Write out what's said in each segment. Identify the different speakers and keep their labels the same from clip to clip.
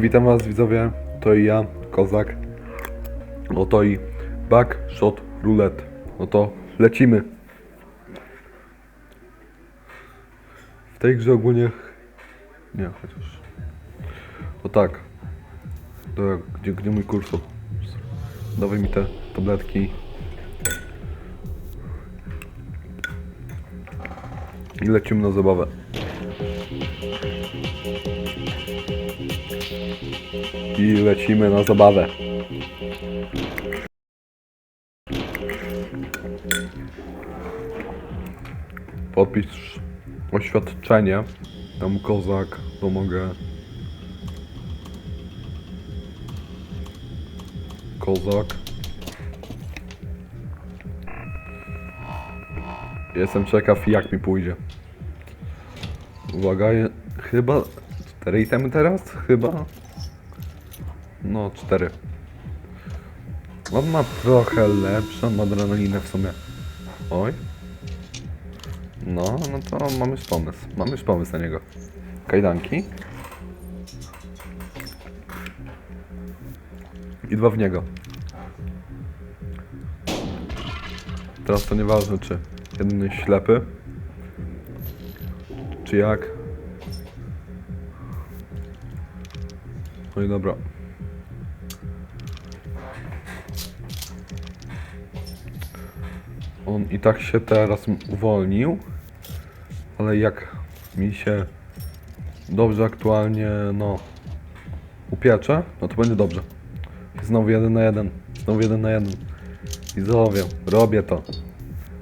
Speaker 1: Witam was widzowie, to i ja, Kozak. No to i Backshot Roulette. No to lecimy. W tej grze ogólnie... Nie, chociaż... To tak. Jak, gdzie, gdzie mój kursor? Dawaj mi te tabletki. I lecimy na zabawę. I lecimy na zabawę. Podpisz oświadczenie. Tam kozak, to mogę. Kozak. Jestem ciekaw jak mi pójdzie. Uwaga, chyba cztery itemy teraz? Chyba. No, cztery. On ma trochę lepszą adrenalinę w sumie. Oj. No, no to mamy już pomysł. Mamy już pomysł na niego. Kajdanki. I dwa w niego. Teraz to nieważne, czy jeden jest ślepy, czy jak. No i dobra. On i tak się teraz uwolnił, ale jak mi się dobrze aktualnie, no, upiecze, no to będzie dobrze. Znowu jeden na jeden, znowu jeden na jeden. I zowie, robię to.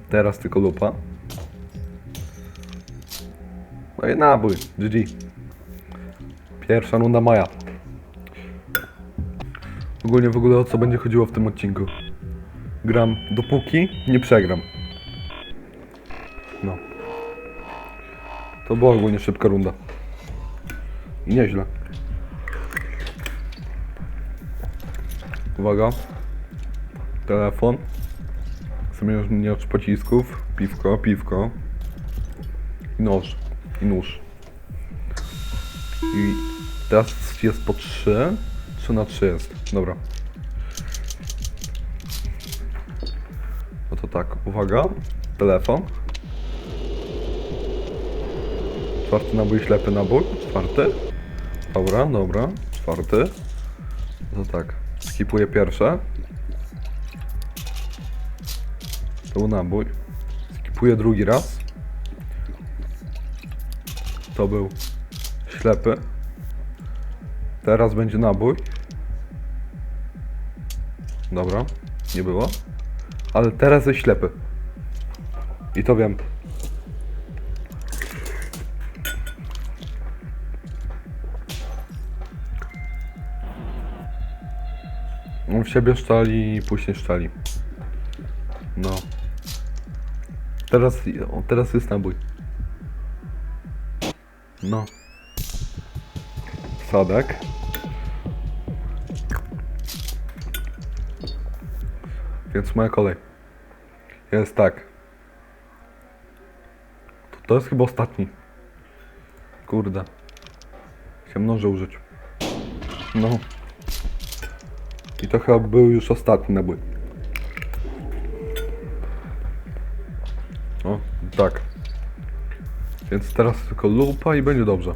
Speaker 1: Teraz tylko lupa. No i nabój, GG. Pierwsza runda moja. Ogólnie w ogóle o co będzie chodziło w tym odcinku. Gram dopóki nie przegram. No. To była ogólnie szybka runda. I nieźle. Uwaga. Telefon. Zmieniacz pocisków. Piwko, piwko. I noż. I nóż. I teraz jest po 3. 3 na 3 jest. Dobra. To tak, uwaga. Telefon. Czwarty nabój, ślepy nabój. Czwarty. Dobra, dobra. Czwarty. No tak. Skipuję pierwsze. To był nabój. Skipuję drugi raz. To był ślepy. Teraz będzie nabój. Dobra, nie było. Ale teraz jest ślepy. I to wiem. On w siebie szczali i później szczali. No. Teraz, teraz jest nabój. No. Sadek. Więc moja kolej. Jest tak. To, jest chyba ostatni. Kurde. Chciałem noże użyć. No. I to chyba był już ostatni nabój. O, tak. Więc teraz tylko lupa i będzie dobrze.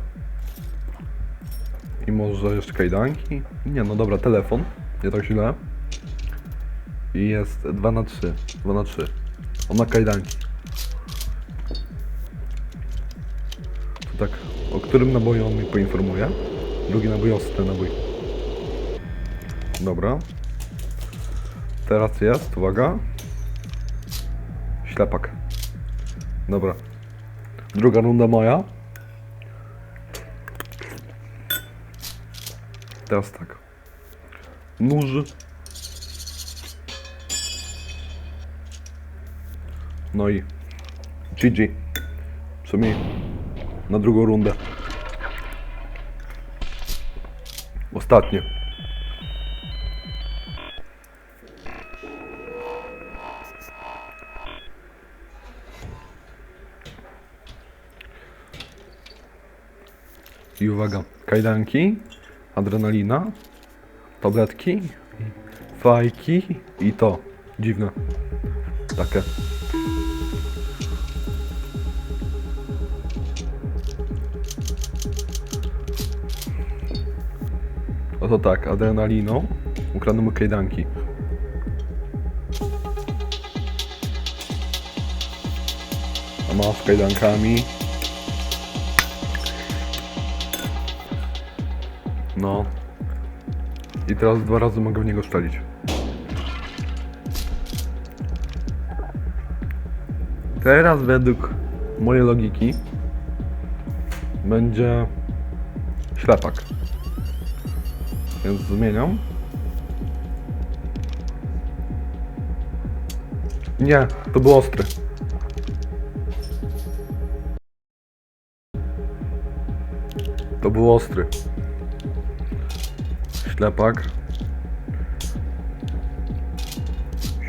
Speaker 1: I może jeszcze kajdanki? Nie, no dobra, telefon. Nie tak źle. I jest 2 na 3. 2 na 3. On ma kajdanki. To tak, o którym naboju on mi poinformuje? Drugi nabój, ostry nabój. Dobra. Teraz jest, uwaga. Ślepak. Dobra. Druga runda moja. Teraz tak. Nóż. No i GG. Przynajmniej na drugą rundę. Ostatnie. I uwaga, kajdanki, adrenalina, tabletki, fajki i to. Dziwne. Takie. Oto tak, adrenaliną ukradną mu kajdanki. A ma z kajdankami. No. I teraz dwa razy mogę w niego strzelić. Teraz według mojej logiki będzie ślepak. Więc zmieniam. Nie, to był ostry. To był ostry. Ślepak.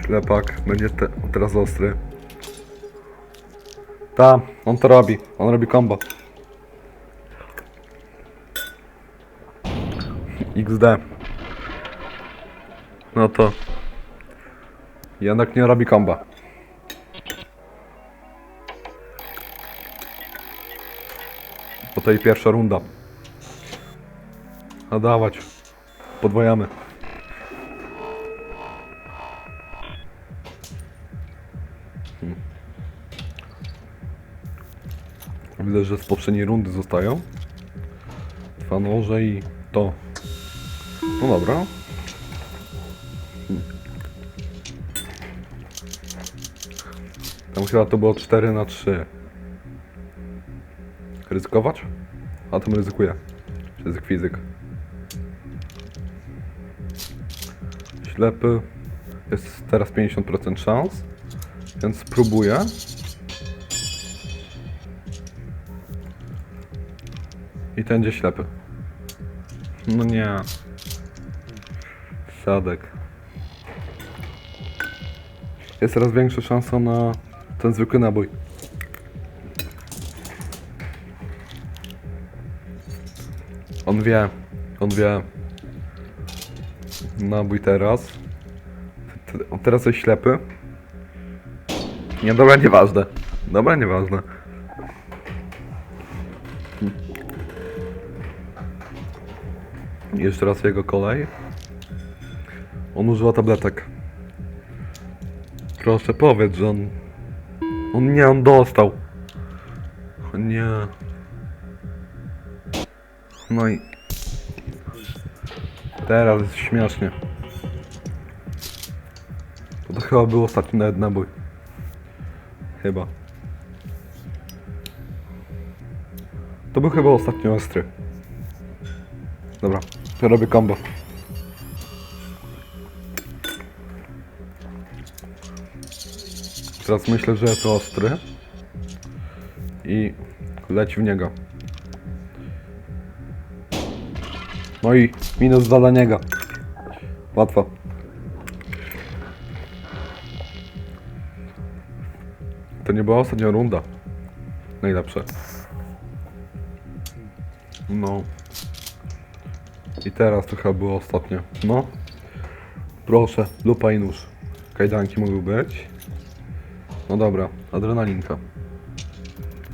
Speaker 1: Ślepak będzie te, teraz ostry. Ta, on to robi. On robi combo. XD. No to. Jednak nie robi komba. Po tej pierwsza runda. A dawać. Podwajamy. Widzę, że z poprzedniej rundy zostają. Dwa noże i to. No dobra. Tam chyba to było 4 na 3. Ryzykować? A tym ryzykuję. Fizyk, fizyk. Ślepy. Jest teraz 50% szans. Więc spróbuję. I ten będzie ślepy. No nie. Siadek. Jest coraz większa szansa na ten zwykły nabój. On wie, on wie. Nabój teraz. On teraz jest ślepy. Nie, dobra, nieważne. Dobra, nieważne. Jeszcze raz jego kolej. On używa tabletek. Proszę powiedz, że on... On nie, on dostał. O nie. No i... Teraz jest śmiesznie. To, chyba był ostatni nawet nabój. Chyba. To był chyba ostatni ostry. Dobra, robię combo. Teraz myślę, że jest ostry. I leci w niego. No i minus dla niego. Łatwo. To nie była ostatnia runda. Najlepsze. No. I teraz to chyba było ostatnie. No. Proszę, lupa i nóż. Kajdanki mogły być. No dobra, adrenalinka.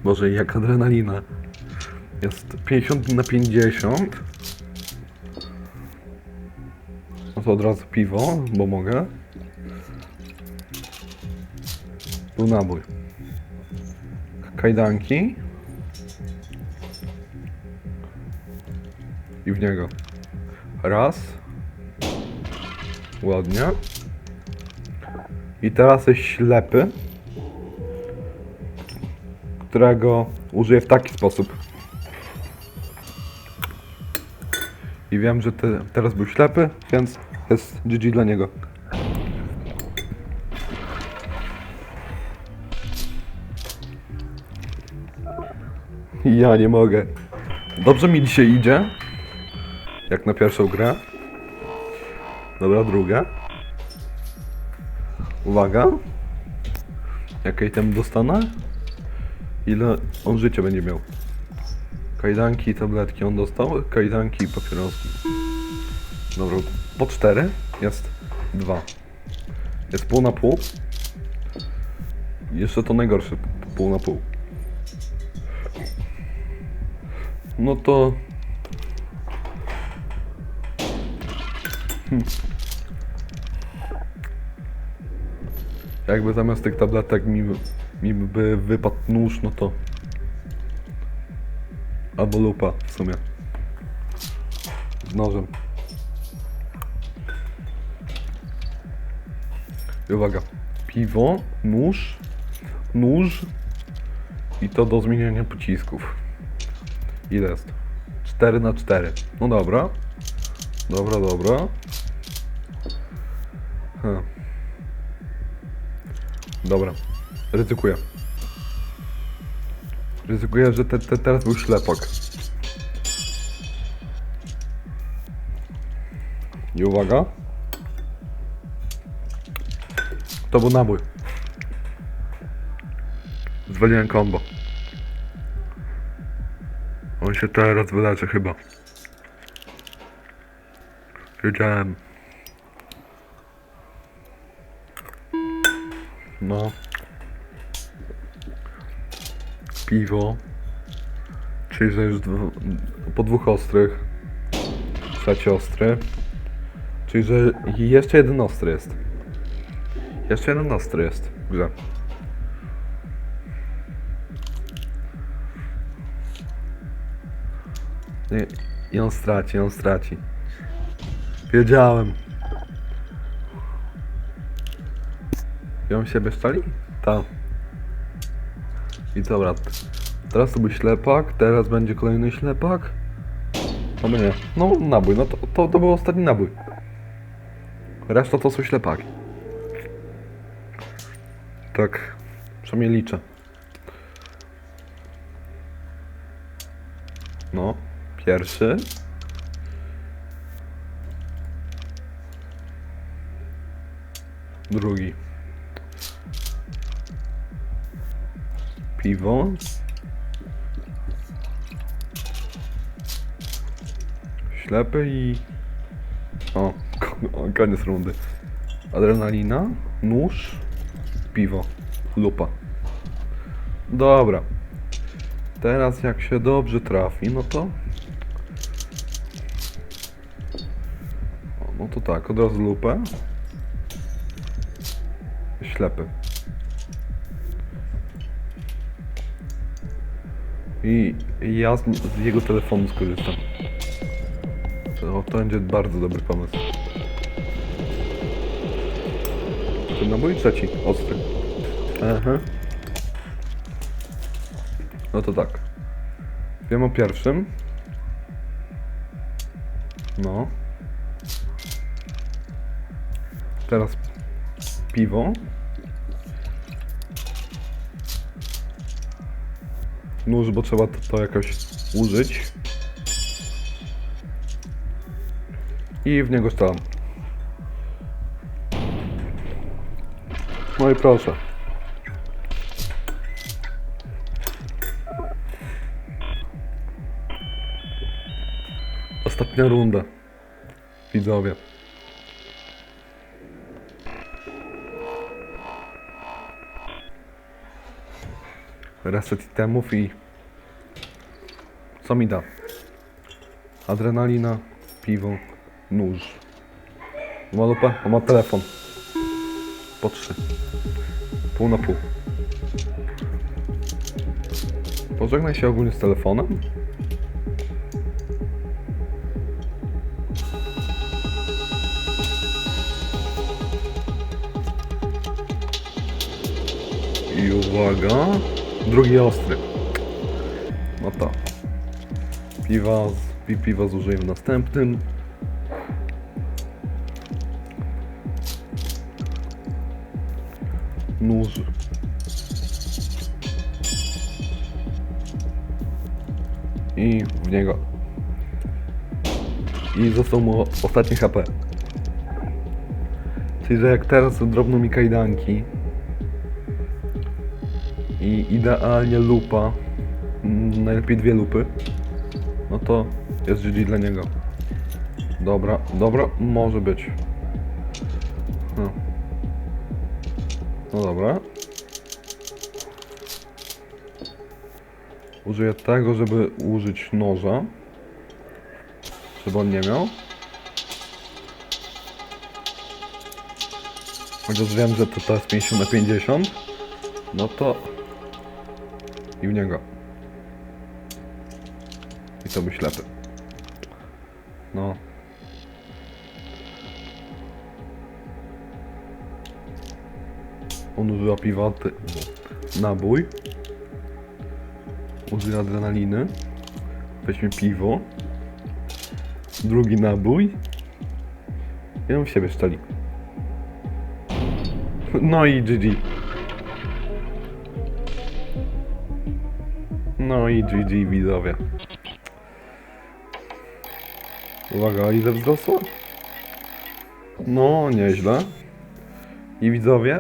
Speaker 1: Boże, jak adrenalina. Jest 50 na 50. No to od razu piwo, bo mogę. Tu nabój. Kajdanki. I w niego. Raz. Ładnie. I teraz jest ślepy, którego użyję w taki sposób. I wiem, że te, teraz był ślepy, więc jest GG dla niego. Ja nie mogę. Dobrze mi dzisiaj idzie. Jak na pierwszą grę. Dobra, druga. Uwaga. Jakie item dostanę? Ile on życia będzie miał? Kajdanki i tabletki on dostał, kajdanki i papieroski. Dobra, po cztery jest dwa. Jest pół na pół. Jeszcze to najgorsze, pół na pół. No to... Hmm. Jakby zamiast tych tabletek mi, mi by wypadł nóż, no to... Albo lupa w sumie. Z nożem. I uwaga. Piwo, nóż, nóż i to do zmieniania pocisków. Ile jest? 4 na 4. No dobra. Dobra, dobra. Ha. Dobra. Ryzykuję. Ryzykuję, że te, te, teraz był ślepak. I uwaga. To był nabój. Zwaliłem kombo. On się teraz wyleczy chyba. Wiedziałem. No. Piwo. Czyli, że już po dwóch ostrych. Trzeci ostry. Czyli, że jeszcze jeden ostry jest. Jeszcze jeden ostry jest w grze. I, on straci, on straci. Wiedziałem. I on siebie szczeli? Tak. I dobra. Teraz to był ślepak, teraz będzie kolejny ślepak. Albo nie. No nabój, no to, to, to był ostatni nabój. Reszta to są ślepaki. Tak, przynajmniej liczę. No, pierwszy. Drugi. Piwo. Ślepy i... O, ko- koniec rundy. Adrenalina, nóż, piwo, lupa. Dobra. Teraz jak się dobrze trafi, no to... No to tak, od razu lupę. Ślepy. I i ja z, z jego telefonu skorzystam. To, to będzie bardzo dobry pomysł. Ten nabój trzeci, ostry. Aha. No to tak. Wiem o pierwszym. No. Teraz piwo. Nóż, bo trzeba to, to jakoś użyć. I w niego strzelam. No i proszę. Ostatnia runda. Widzowie. Reset itemów i... Co mi da? Adrenalina, piwo, nóż. Ma lupę? On ma telefon. Po trzy. Pół na pół. Pożegnaj się ogólnie z telefonem. I uwaga. Drugi ostry. No to. Piwa, z- pi- piwa zużyję w następnym. Nóż. I w niego. I został mu ostatni HP. Czyli, że jak teraz drobną mi kajdanki i idealnie lupa, mm, najlepiej dwie lupy, no to jest GG dla niego. Dobra, dobra, może być. No, no dobra. Użyję tego, żeby użyć noża. Żeby on nie miał. Chociaż wiem, że to, jest 50 na 50. No to... I w niego. I to był ślepy. No. On używa piwaty. Nabój. Używa adrenaliny. Weźmie piwo. Drugi nabój. I on w siebie szczeli. No i GG. No i GG widzowie. Uwaga, ile wzrosło? No, nieźle. I widzowie,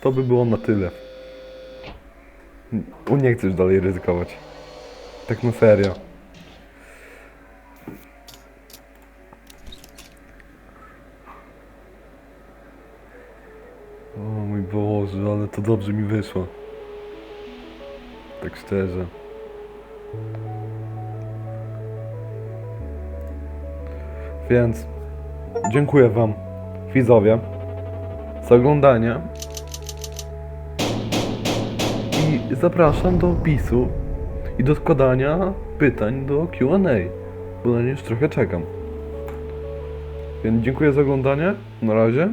Speaker 1: to by było na tyle. U nie chcesz dalej ryzykować. Tak na serio. O mój Boże, ale to dobrze mi wyszło. Tak szczerze. Więc dziękuję Wam, widzowie, za oglądanie. I zapraszam do opisu i do składania pytań do QA, bo na nie już trochę czekam. Więc dziękuję za oglądanie. Na razie.